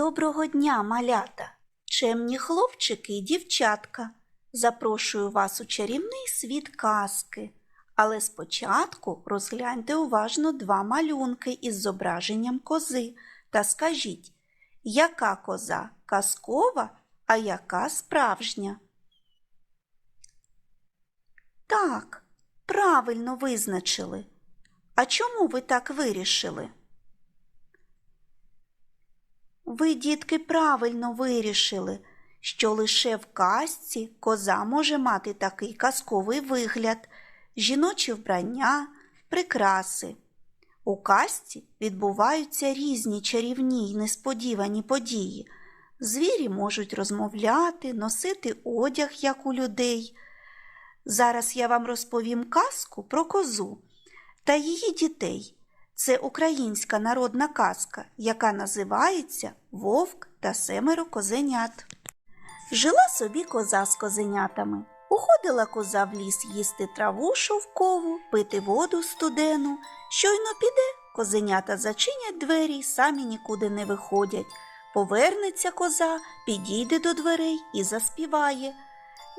Доброго дня, малята, чемні хлопчики і дівчатка. Запрошую вас у чарівний світ казки. Але спочатку розгляньте уважно два малюнки із зображенням кози та скажіть, яка коза казкова, а яка справжня? Так, правильно визначили. А чому ви так вирішили? Ви, дітки, правильно вирішили, що лише в казці коза може мати такий казковий вигляд, жіночі вбрання, прикраси. У казці відбуваються різні чарівні й несподівані події. Звірі можуть розмовляти, носити одяг, як у людей. Зараз я вам розповім казку про козу та її дітей. Це українська народна казка, яка називається Вовк та семеро козенят. Жила собі коза з козенятами. Уходила коза в ліс їсти траву шовкову, пити воду студену. Щойно піде, козенята зачинять двері й самі нікуди не виходять. Повернеться коза, підійде до дверей і заспіває.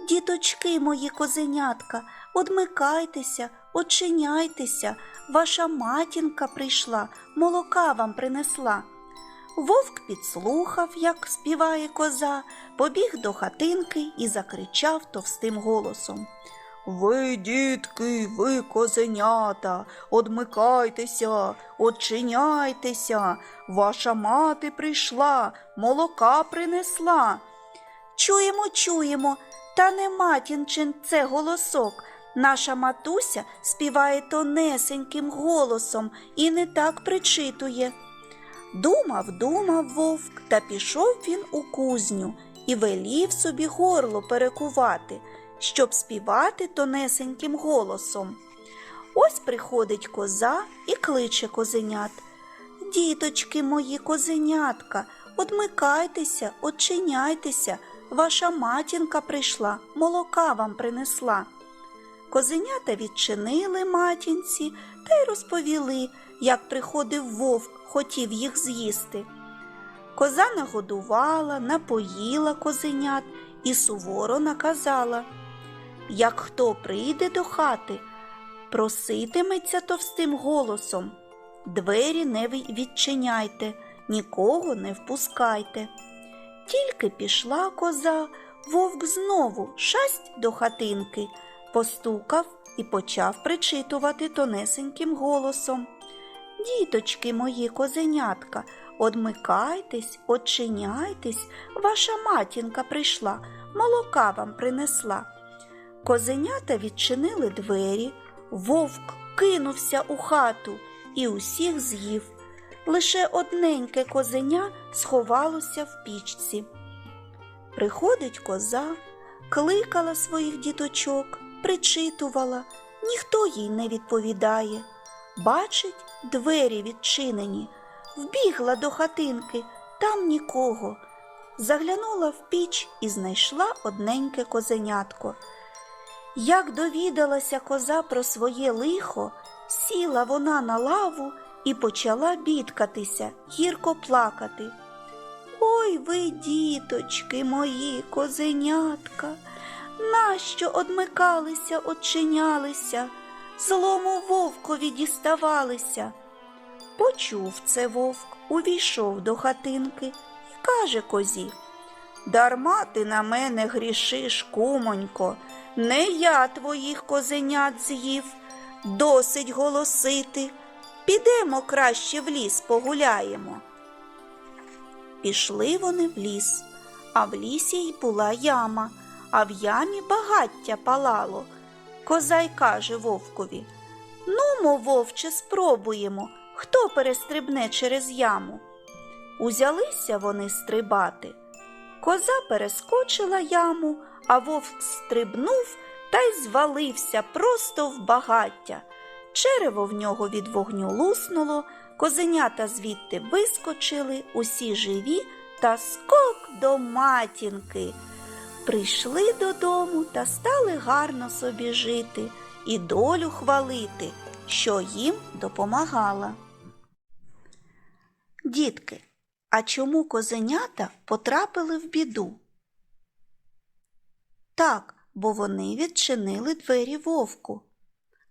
Діточки мої козенятка, одмикайтеся, очиняйтеся, ваша матінка прийшла, молока вам принесла. Вовк підслухав, як співає коза, побіг до хатинки і закричав товстим голосом. Ви, дітки, ви козенята, одмикайтеся, очиняйтеся, ваша мати прийшла, молока принесла. Чуємо, чуємо, та не матінчин це голосок. Наша матуся співає тонесеньким голосом і не так причитує. Думав, думав вовк, та пішов він у кузню і велів собі горло перекувати, щоб співати тонесеньким голосом. Ось приходить коза і кличе козенят. Діточки мої козенятка, одмикайтеся, очиняйтеся, ваша матінка прийшла, молока вам принесла. Козенята відчинили матінці та й розповіли, як приходив вовк, хотів їх з'їсти. Коза нагодувала, напоїла козенят і суворо наказала як хто прийде до хати, проситиметься товстим голосом. Двері не відчиняйте, нікого не впускайте. Тільки пішла коза, вовк знову шасть до хатинки, постукав і почав причитувати тонесеньким голосом. Діточки мої козенятка, одмикайтесь, очиняйтесь, ваша матінка прийшла, молока вам принесла. Козенята відчинили двері, вовк кинувся у хату і усіх з'їв. Лише одненьке козеня сховалося в пічці. Приходить коза, кликала своїх діточок, причитувала, ніхто їй не відповідає. Бачить, двері відчинені, вбігла до хатинки, там нікого. Заглянула в піч і знайшла одненьке козенятко. Як довідалася коза про своє лихо, сіла вона на лаву і почала бідкатися, гірко плакати. Ой ви, діточки мої, козенятка, нащо одмикалися, очинялися, злому вовкові діставалися. Почув це вовк, увійшов до хатинки і каже козі Дарма ти на мене грішиш, кумонько, не я твоїх козенят з'їв, досить голосити. Підемо краще в ліс погуляємо. Пішли вони в ліс, а в лісі й була яма, а в ямі багаття палало. Коза й каже вовкові Нумо, вовче, спробуємо, хто перестрибне через яму. Узялися вони стрибати. Коза перескочила яму, а вовк стрибнув та й звалився просто в багаття. Черево в нього від вогню луснуло, козенята звідти вискочили, усі живі та скок до матінки. Прийшли додому та стали гарно собі жити і долю хвалити, що їм допомагала. Дітки, А чому козенята потрапили в біду? Так, бо вони відчинили двері вовку.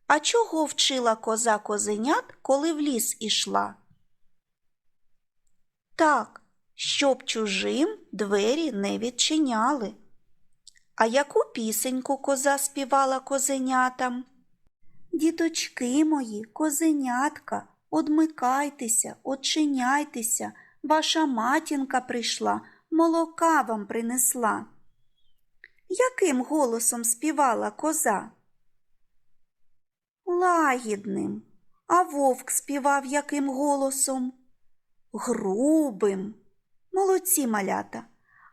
А чого вчила коза козенят, коли в ліс ішла? Так, щоб чужим двері не відчиняли. А яку пісеньку коза співала козенятам? Діточки мої, козенятка, одмикайтеся, очиняйтеся, ваша матінка прийшла, молока вам принесла. Яким голосом співала коза? Лагідним. А вовк співав яким голосом? Грубим. Молодці малята.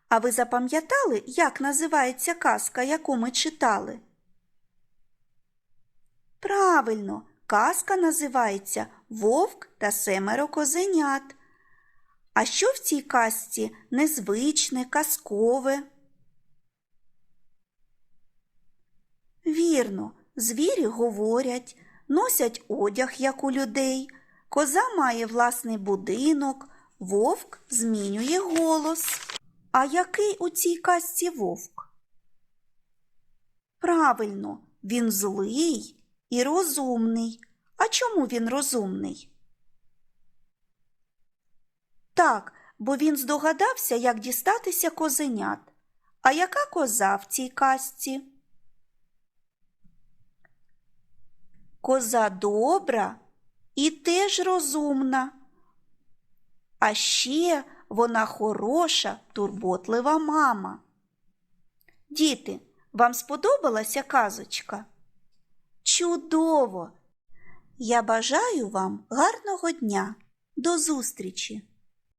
А ви запам'ятали, як називається казка, яку ми читали? Правильно, казка називається Вовк та семеро козенят. А що в цій казці незвичне, казкове? Вірно, звірі говорять, носять одяг, як у людей, коза має власний будинок, вовк змінює голос. А який у цій казці вовк? Правильно, він злий і розумний. А чому він розумний? Так, бо він здогадався, як дістатися козенят. А яка коза в цій казці? Коза добра і теж розумна. А ще вона хороша, турботлива мама. Діти, вам сподобалася казочка? Чудово! Я бажаю вам гарного дня. До зустрічі!